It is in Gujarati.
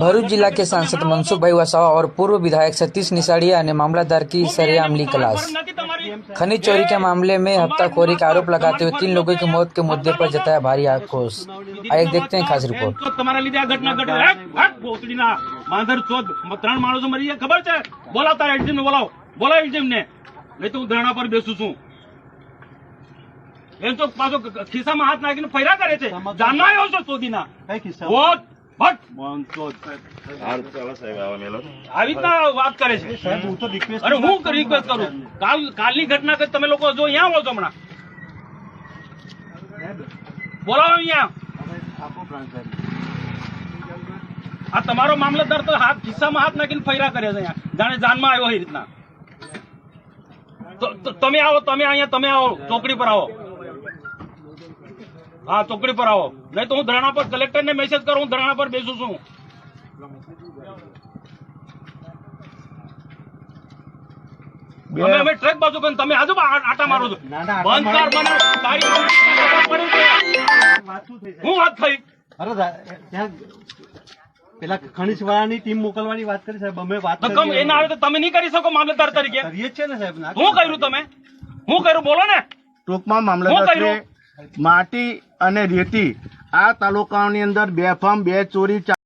भरूच जिला के सांसद मनसुख भाई वसावा और पूर्व विधायक सतीश निसाड़िया ने मामलादार की सरेआम ली क्लास खनिज चोरी के मामले में हफ्ताखोरी का आरोप लगाते हुए तीन लोगों की मौत के मुद्दे पर जताया भारी आक्रोश आइए देखते हैं खास रिपोर्ट તો તમારા લીધે આ ઘટના ઘટી હે? હે? ભોસડીના માંદર ચોદ ત્રણ માણસો મરી ગયા ખબર છે બોલાવ તારા એક્ઝિમ ને બોલાવ બોલાવ એક્ઝિમ ને નહીં તો હું ધરણા પર બેસું છું એમ તો પાછો ખિસ્સામાં હાથ નાખીને ફર્યા કરે છે જાનના આવ્યો છો શોધીના કઈ કિસ્સા વોટ ભટ મોહનચોદ. આવી વાત કરે છે. સાહેબ હું રિક્વેસ્ટ અરે હું રિક્વેસ્ટ કરું. કાલ કાલની ઘટના કે તમે લોકો જો અહીંયા આવો છો હમણાં. બોલાવો અહીંયા. આ તમારો મામલતદાર તો હાથ ખિસ્સામાં હાથ નાખીને ફૈરા કરે છે અહીંયા. જાણે જાનમાં આવ્યો એ રીતના. તમે આવો તમે અહીંયા તમે આવો ચોકડી પર આવો. હા ચોકડી પર આવો. નહીં તો હું ધરણા પર કલેક્ટર ને મેસેજ કરું હું ધરણા પર બેસું છું. અમે અમે ટ્રેક બાજુ કરીને તમે આજુ આટા મારો છો. ના, ના, આટા બંધ કાર મને. હું વાત થઈ? અરે ત્યાં પેલા ખનીજ વાળાની ટીમ મોકલવાની વાત કરી સાહેબ. અમે વાત તો કમ એ ના આવે તો તમે નહીં કરી શકો મામલતદાર તરીકે. કરીએ છે ને સાહેબ. ના હું કર્યું તમે? હું કર્યું? બોલો ને. ટૂંકમાં મામલતદાર કર્યું? માટી અને રેતી આ તાલુકાઓની અંદર બેફામ બે ચોરી